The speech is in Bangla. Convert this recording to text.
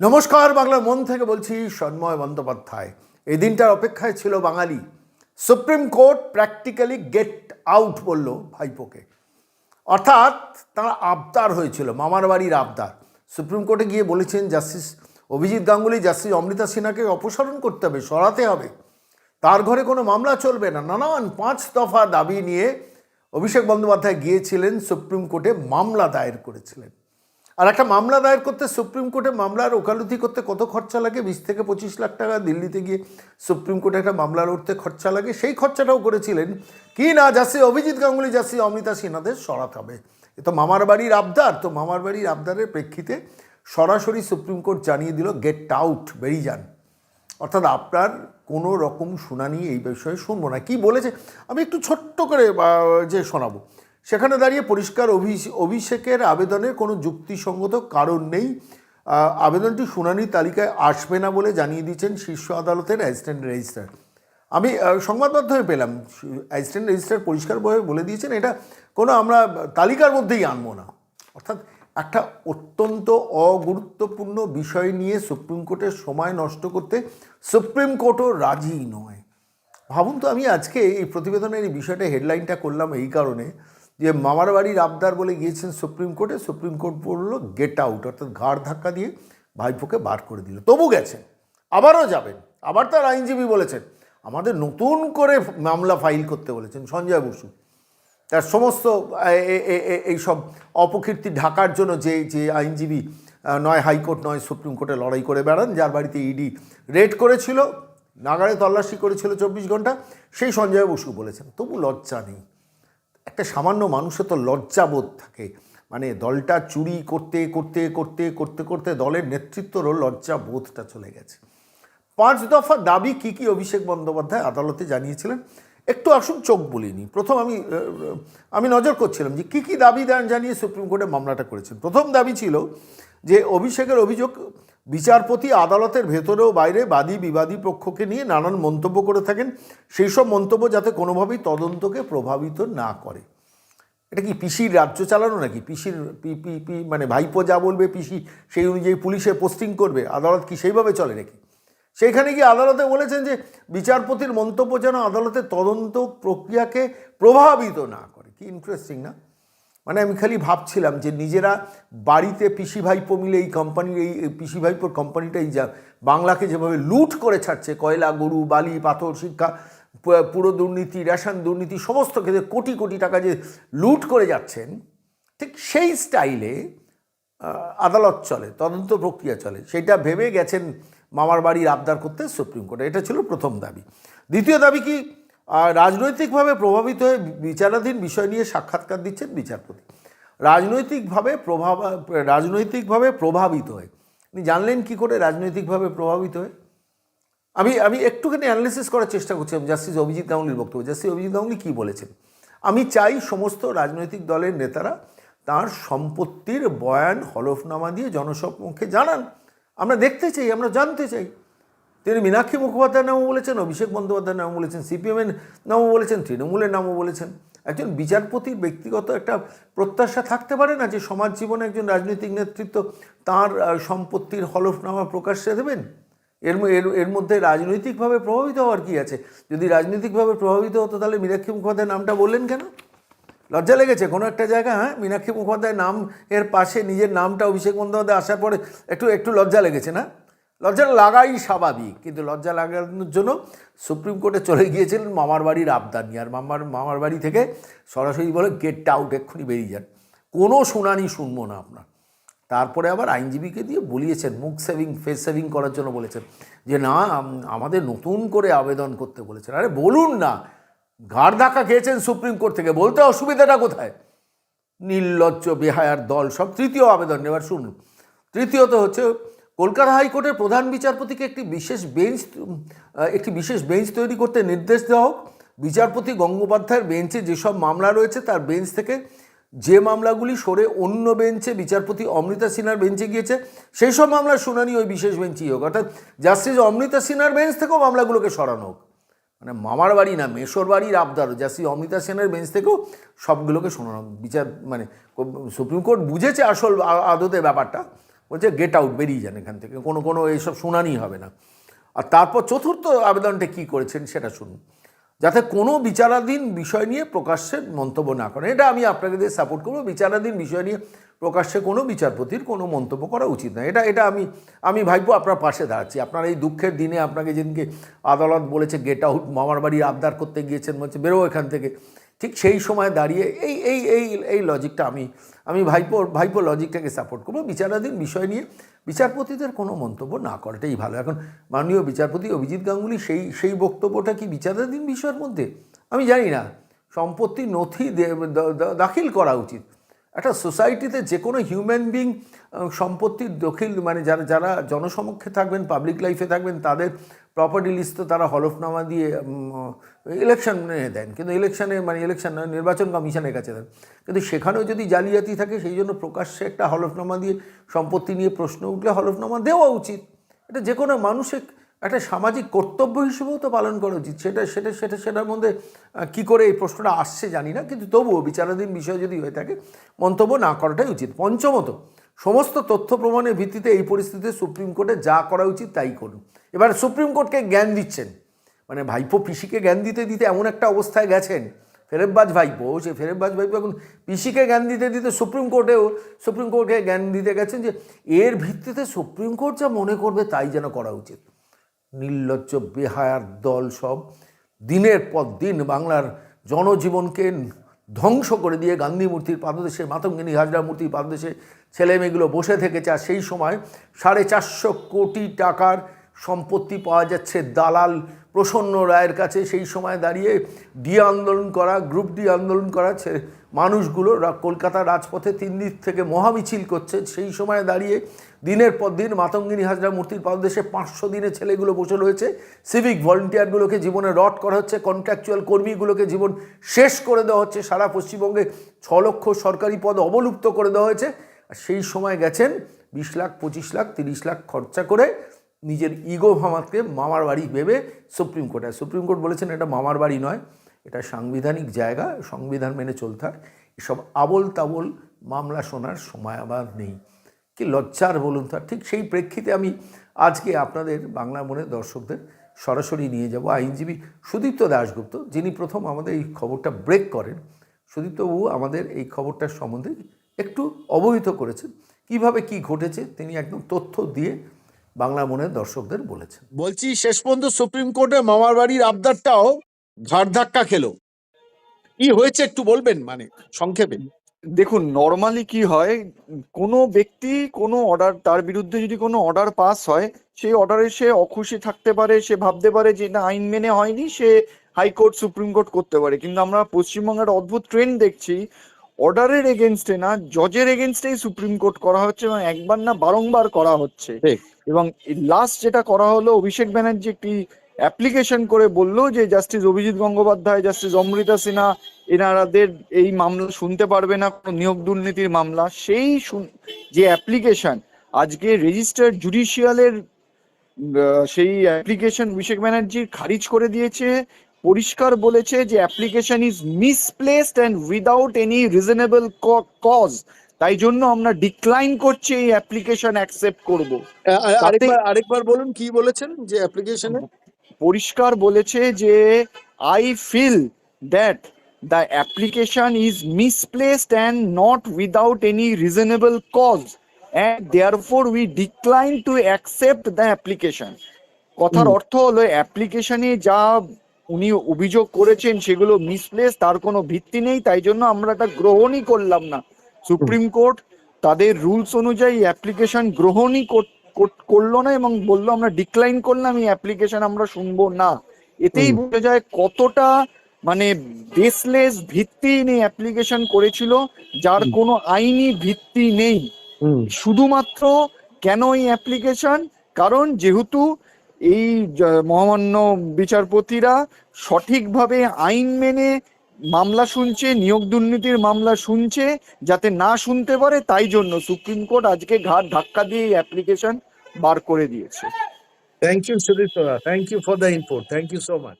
নমস্কার বাংলার মন থেকে বলছি সন্ময় বন্দ্যোপাধ্যায়। এই দিনটার অপেক্ষায় ছিল Bangali. Supreme court practically get out বলল ভাইপোকে। অর্থাৎ তারা আবদার হয়েছিল, মামার বাড়ির আবদার। সুপ্রিম কোর্টে গিয়ে বলেছেন, জাস্টিস অভিজিৎ গাঙ্গুলি, জাস্টিস অমৃতা সিনহাকে অপসারণ করতে হবে, সরাতে হবে। তার ঘরে কোনো মামলা চলবে না। নানান পাঁচ দফা দাবি নিয়ে অভিষেক বন্দ্যোপাধ্যায় গিয়েছিলেন, সুপ্রিম কোর্টে মামলা দায়ের করেছিলেন। আর একটা মামলা দায়ের করতে সুপ্রিম কোর্টে মামলার ওকালতি করতে কত খরচা লাগে? বিশ থেকে পঁচিশ লাখ টাকা দিল্লিতে গিয়ে সুপ্রিম কোর্টে একটা মামলা লড়তে খরচা লাগে। সেই খরচাটাও করেছিলেন কি না যাচ্ছে অভিজিৎ গাঙ্গুলি যাচ্ছে অমৃতা সিনহাদের সরাতে হবে। এ তো মামার বাড়ির আবদার। তো মামার বাড়ির আবদারের প্রেক্ষিতে সরাসরি সুপ্রিম কোর্ট জানিয়ে দিল গেট আউট বেরিয়ে যান। অর্থাৎ আপনার কোনো রকম শুনানি এই বিষয়ে শুনব না। কি বলেছে? আমি একটু ছোট্ট করে যে শোনাবো। সেখানে দাঁড়িয়ে পরিষ্কার অভিষ- অভিষেকের আবেদনের কোনো যুক্তিসঙ্গত কারণ নেই। আবেদনটি শুনানির তালিকায় আসবে না বলে জানিয়ে দিয়েছেন শীর্ষ আদালতের অ্যাসিস্ট্যান্ট রেজিস্ট্রার। আমি সংবাদ মাধ্যমে পেলাম, অ্যাসিস্ট্যান্ট রেজিস্ট্রার পরিষ্কারভাবে বলে দিয়েছেন, এটা কোনো আমরা তালিকার মধ্যেই আনব না। অর্থাৎ একটা অত্যন্ত অগুরুত্বপূর্ণ বিষয় নিয়ে সুপ্রিম কোর্টের সময় নষ্ট করতে সুপ্রিম কোর্টও রাজি নয়। ভাবুন তো আমি আজকে এই প্রতিবেদনের এই বিষয়টা হেডলাইনটা করলাম এই কারণে। যে মামার বাড়ির আবদার বলে গিয়েছেন সুপ্রিম কোর্টে, সুপ্রিম কোর্ট বলল গেট আউট অর্থাৎ ঘাড় ধাক্কা দিয়ে ভাইপোকে বার করে দিল। তবু গেছেন, আবারও যাবেন। আবার তার আইনজীবী বলেছেন, আমাদের নতুন করে মামলা ফাইল করতে বলেছেন সঞ্জয় বসু। তার সমস্ত, এ- এ- এ- এ- এইসব অপকীর্তি ঢাকার জন্য যে যে আইনজীবী নয় হাইকোর্ট, নয় সুপ্রিম কোর্টে লড়াই করে বেড়ান, যার বাড়িতে ইডি রেড করেছিল নাগারে তল্লাশি করেছিল চব্বিশ ঘণ্টা, সেই সঞ্জয় বসু বলেছেন। তবু লজ্জা নেই। একটা সামান্য মানুষের তো লজ্জাবোধ থাকে। মানে দলটা চুরি করতে করতে করতে করতে করতে দলের নেতৃত্বরও লজ্জাবোধটা চলে গেছে। পাঁচ দফা দাবি কি কি অভিষেক বন্দ্যোপাধ্যায় আদালতে জানিয়েছিলেন? একটু আসুন চোখ বলিনি প্রথম আমি আমি নজর করছিলাম যে কি কি দাবি দান জানিয়ে সুপ্রিম কোর্টে মামলাটা করেছেন। প্রথম দাবি ছিল যে অভিষেকের অভিযোগ বিচারপতি আদালতের ভেতরেও বাইরে বাদী বিবাদী পক্ষকে নিয়ে নানান মন্তব্য করে থাকেন। সেই সব মন্তব্য যাতে কোনোভাবেই তদন্তকে প্রভাবিত না করে। এটা কি পিসির রাজ্য চালানো নাকি? পিসির পি মানে ভাইপো যা বলবে পিসি, সেই অনুযায়ী পুলিশে পোস্টিং করবে। আদালত কি সেইভাবে চলে নাকি? সেইখানে গিয়ে আদালতে বলেছেন যে বিচারপতির মন্তব্য যেন আদালতের তদন্ত প্রক্রিয়াকে প্রভাবিত না করে। কি ইন্টারেস্টিং না? মানে আমি খালি ভাবছিলাম যে নিজেরা বাড়িতে পিসি ভাইপো মিলে এই কোম্পানির এই পিসি ভাইপোর কোম্পানিটা এই যা, বাংলাকে যেভাবে লুট করে ছাড়ছে, কয়লা, গরু, বালি, পাথর, শিক্ষা পুরো দুর্নীতি, রেশন দুর্নীতি, সমস্ত ক্ষেত্রে কোটি কোটি টাকা যে লুট করে যাচ্ছেন, ঠিক সেই স্টাইলে আদালত চলে, তদন্ত প্রক্রিয়া চলে। সেটা ভেবে গেছেন মামার বাড়ির আবদার করতে সুপ্রিম কোর্টে। এটা ছিল প্রথম দাবি। দ্বিতীয় দাবি কি? রাজনৈতিকভাবে প্রভাবিত হয়ে বিচারাধীন বিষয় নিয়ে সাক্ষাৎকার দিচ্ছেন বিচারপতি। রাজনৈতিকভাবে প্রভাব, রাজনৈতিকভাবে প্রভাবিত হয়ে। আপনি জানলেন কি করে রাজনৈতিকভাবে প্রভাবিত হয়ে? আমি আমি একটুখানি অ্যানালিসিস করার চেষ্টা করছিলাম জাস্টিস অভিজিৎ গাঙ্গুলির বক্তব্য। জাস্টিস অভিজিৎ গাঙ্গুলি কী বলেছেন? আমি চাই সমস্ত রাজনৈতিক দলের নেতারা তার সম্পত্তির বয়ান, হলফনামা দিয়ে জনসমক্ষে জানান। আমরা দেখতে চাই, আমরা জানতে চাই। তিনি মীনাক্ষী মুখোপাধ্যায়ের নামও বলেছেন, অভিষেক বন্দ্যোপাধ্যায়ের নামও বলেছেন, সিপিএমের নামও বলেছেন, তৃণমূলের নামও বলেছেন। একজন বিচারপতির ব্যক্তিগত একটা প্রত্যাশা থাকতে পারে না যে সমাজ জীবনে একজন রাজনৈতিক নেতৃত্ব তার সম্পত্তির হলফনামা প্রকাশ্যে দেবেন? এর এর এর মধ্যে রাজনৈতিকভাবে প্রভাবিত হওয়ার কী আছে? যদি রাজনৈতিকভাবে প্রভাবিত হতো তাহলে মীনাক্ষী মুখোপাধ্যায়ের নামটা বললেন কেন? লজ্জা লেগেছে, কোনো একটা জায়গা হ্যাঁ মীনাক্ষী মুখোপাধ্যায়ের নাম, এর পাশে নিজের নামটা অভিষেক বন্দ্যোপাধ্যায় আসার পরে একটু একটু লজ্জা লেগেছে না? লজ্জা লাগাই স্বাভাবিক, কিন্তু লজ্জা লাগানোর জন্য সুপ্রিম কোর্টে চলে গিয়েছিলেন মামার বাড়ির আবদার নিয়ে। আর মামার মামার বাড়ি থেকে সরাসরি বলে গেট আউট এক্ষুনি বেরিয়ে যান। কোনো শুনানি শুনব না আপনার তারপরে আবার আইনজীবীকে দিয়ে বলিয়েছেন, মুখ সেভিং ফেস সেভিং করার জন্য বলেছেন যে, না আমাদের নতুন করে আবেদন করতে বলেছেন। আরে বলুন না, ঘাড় ধাক্কা খেয়েছেন সুপ্রিম কোর্ট থেকে, বলতে অসুবিধাটা কোথায়? নির্লজ্জ, বেহায়ার দল, সব তৃতীয় আবেদন এবার শুনুন। তৃতীয়ত হচ্ছে কলকাতা হাইকোর্টের প্রধান বিচারপতিকে একটি বিশেষ বেঞ্চ একটি বিশেষ বেঞ্চ তৈরি করতে নির্দেশ দেওয়া হোক। বিচারপতি গঙ্গোপাধ্যায়ের বেঞ্চে যেসব মামলা রয়েছে, তার বেঞ্চ থেকে যে মামলাগুলি সরে অন্য বেঞ্চে বিচারপতি অমৃতা সিনহার বেঞ্চে গিয়েছে সেই সব মামলার শুনানি ওই বিশেষ বেঞ্চই হোক। অর্থাৎ জাস্টিস অমৃতা সিনহার বেঞ্চ থেকেও মামলাগুলোকে সরানো হোক। মানে মামার বাড়ি না, মেশোর বাড়ির আবদার জাস্টিস অমৃতা সেনের বেঞ্চ থেকেও সবগুলোকে শোনানো বিচার মানে সুপ্রিম কোর্ট বুঝেছে আসল আদতে ব্যাপারটা। বলছে গেট আউট বেরিয়ে যান এখান থেকে। কোনো কোনো এইসব শুনানি হবে না। আর তারপর চতুর্থ আবেদনটা কি করেছেন সেটা শুনুন। যাতে কোনো বিচারাধীন বিষয় নিয়ে প্রকাশ্যে মন্তব্য না করেন। এটা আমি আপনাকে দিয়ে সাপোর্ট করব। বিচারাধীন বিষয় নিয়ে প্রকাশ্যে কোনো বিচারপতির কোনো মন্তব্য করা উচিত না এটা এটা আমি আমি ভাইবো আপনার পাশে দাঁড়াচ্ছি। আপনার এই দুঃখের দিনে আপনাকে যেদিনকে আদালত বলেছে গেট আউট মামার বাড়ি আবদার করতে গিয়েছেন, বলছে, বেরো এখান থেকে। ঠিক সেই সময় দাঁড়িয়ে এই এই এই এই লজিকটা আমি আমি ভাইপো ভাইপো লজিকটাকে সাপোর্ট করব। বিচারাধীন বিষয় নিয়ে বিচারপতিদের কোনো মন্তব্য না করাটাই ভালো। এখন মাননীয় বিচারপতি অভিজিৎ গাঙ্গুলি সেই সেই বক্তব্যটা কি বিচারাধীন বিষয়ের মধ্যে? আমি জানি না। সম্পত্তি নথি দাখিল করা উচিত। একটা সোসাইটিতে যে কোনো হিউম্যান বিং সম্পত্তির দখিল মানে যারা যারা জনসমক্ষে থাকবেন পাবলিক লাইফে থাকবেন, তাদের প্রপার্টি লিস্ট তো তারা হলফনামা দিয়ে ইলেকশনে দেন। কিন্তু ইলেকশনে মানে ইলেকশন নির্বাচন কমিশনের কাছে দেন। কিন্তু সেখানেও যদি জালিয়াতি থাকে, সেই জন্য প্রকাশ্যে একটা হলফনামা দিয়ে সম্পত্তি নিয়ে প্রশ্ন উঠলে হলফনামা দেওয়া উচিত। এটা যে কোনো মানুষের একটা সামাজিক কর্তব্য হিসেবেও তো পালন করা উচিত। সেটা সেটা সেটা, সেটার মধ্যে কি করে এই প্রশ্নটা আসছে জানি না, কিন্তু তবুও বিচারাধীন বিষয় যদি হয়ে থাকে, মন্তব্য না করাটাই উচিত। পঞ্চমত, সমস্ত তথ্য প্রমাণের ভিত্তিতে এই পরিস্থিতিতে সুপ্রিম কোর্টে যা করা উচিত তাই করুন। এবার সুপ্রিম কোর্টকে জ্ঞান দিচ্ছেন। মানে ভাইপো পিসিকে জ্ঞান দিতে দিতে এমন একটা অবস্থায় গেছেন, ফেরেববাজ ভাইপো, সে ফেরেববাজ ভাইপো এখন পিসিকে জ্ঞান দিতে দিতে সুপ্রিম কোর্টেও, সুপ্রিম কোর্টকে জ্ঞান দিতে গেছেন যে, এর ভিত্তিতে সুপ্রিম কোর্ট যা মনে করবে তাই যেন করা উচিত। নির্লজ্জ বেহায়ার দল সব দিনের পর দিন বাংলার জনজীবনকে ধ্বংস করে দিয়ে গান্ধী মূর্তির পাদদেশে, মাতঙ্গিনী হাজরা মূর্তির পাদদেশে ছেলেমেয়েগুলো বসে থেকেছে। আর সেই সময় সাড়ে চারশো কোটি টাকার সম্পত্তি পাওয়া যাচ্ছে। দালাল প্রসন্ন রায়ের কাছে সেই সময় দাঁড়িয়ে ডি আন্দোলন করা, গ্রুপ ডি আন্দোলন করা মানুষগুলো কলকাতার রাজপথে তিন দিক থেকে মহামিছিল করছে। সেই সময় দাঁড়িয়ে দিনের পর দিন মাতঙ্গিনী হাজরা মূর্তির পাদদেশে পাঁচশো দিনে ছেলেগুলো বসে রয়েছে। সিভিক ভলেন্টিয়ারগুলোকে জীবনে রট করা হচ্ছে। কন্ট্রাকচুয়াল কর্মীগুলোকে জীবন শেষ করে দেওয়া হচ্ছে। সারা পশ্চিমবঙ্গে ছ লক্ষ সরকারি পদ অবলুপ্ত করে দেওয়া হয়েছে। আর সেই সময় গেছেন বিশ লাখ, পঁচিশ লাখ, তিরিশ লাখ খরচা করে নিজের ইগো ভামাতকে মামার বাড়ি ভেবে সুপ্রিম কোর্টে সুপ্রিম কোর্ট বলেছেন এটা মামার বাড়ি নয়, এটা সাংবিধানিক জায়গা, সংবিধান মেনে চলতে হয়। এসব আবল তাবল মামলা শোনার সময় আবার নেই। কি লজ্জার বলুন তো ঠিক সেই প্রেক্ষিতে আমি আজকে আপনাদের বাংলা মনে দর্শকদের সরাসরি নিয়ে যাব। আইনজীবী সুদীপ্ত দাশগুপ্ত, যিনি প্রথম আমাদের এই খবরটা ব্রেক করেন। সুদীপ্তবাবু আমাদের এই খবরটার সম্বন্ধে একটু অবহিত করেছেন। কীভাবে কি ঘটেছে তিনি একদম তথ্য দিয়ে বাংলা মনের দর্শকদের বলেছেন। বলছি শেষ পর্যন্ত সুপ্রিম কোর্টে মামার বাড়ির আবদারটাও ঘাড় ধাক্কা খেলো। কি হয়েছে একটু বলবেন মানে সংক্ষেপে? দেখুন নর্মালি কি হয় কোনো ব্যক্তি কোনো অর্ডার তার বিরুদ্ধে যদি কোনো অর্ডার পাস হয় সেই অর্ডারে সে অখুশি থাকতে পারে সে ভাবতে পারে যে না আইন মেনে হয়নি সে হাইকোর্ট সুপ্রিম কোর্ট করতে পারে। কিন্তু আমরা পশ্চিমবঙ্গের অদ্ভুত ট্রেন্ড দেখছি অর্ডারের এগেনস্টে না জজের এগেনস্টেই সুপ্রিম কোর্ট করা হচ্ছে এবং একবার না বারংবার করা হচ্ছে। ঠিক। এবং লাস্ট যেটা করা হলো, অভিষেক ব্যানার্জি একটি অ্যাপ্লিকেশন করে বলল যে জাস্টিস অভিজিৎ গঙ্গোপাধ্যায় জাস্টিস অমৃতা সিনহা, এনারাদের এই মামলা শুনতে পারবে না, কোনো নিয়োগ দুর্নীতির মামলা। সেই যে অ্যাপ্লিকেশন আজকে রেজিস্টার্ড জুডিশিয়ালের সেই অ্যাপ্লিকেশন অভিষেক ব্যানার্জি খারিজ করে দিয়েছে। পরিষ্কার বলেছে যে application is misplaced and without any reasonable cause তাই জন্য আমরা ডিক্লাইন করছি এই অ্যাপ্লিকেশন অ্যাকসেপ্ট করব। আরেকবার আরেকবার বলুন কি বলেছেন যে অ্যাপ্লিকেশনে পরিষ্কার বলেছে যে I feel that the application is misplaced and not without any reasonable cause and therefore we decline to accept the application কথার। অর্থ হলো অ্যাপ্লিকেশনে যা উনি অভিযোগ করেছেন সেগুলো মিসপ্লেস তার কোনো ভিত্তি নেই তাই জন্য আমরা এটা গ্রহণই করলাম না। সুপ্রিম কোর্ট তাদের রুলস অনুযায়ী অ্যাপ্লিকেশন গ্রহণই কর- কর- করল না এবং বলল আমরা ডিক্লাইন করলাম এই অ্যাপ্লিকেশন আমরা শুনব না। এতেই। বোঝা যায় কতটা মানে বেসলেস ভিত্তিহীন এই অ্যাপ্লিকেশন করেছিল যার কোনো আইনি ভিত্তি নেই। শুধুমাত্র কেন এই অ্যাপ্লিকেশন? কারণ যেহেতু এই মহামান্য বিচারপতিরা সঠিকভাবে আইন মেনে মামলা শুনছে, নিয়োগ দুর্নীতির মামলা শুনছে, যাতে না শুনতে পারে তাই জন্য সুপ্রিম কোর্ট আজকে ঘাট ধাক্কা দিয়ে অ্যাপ্লিকেশন বার করে দিয়েছে। Thank you Sudip thank you for the input thank you so much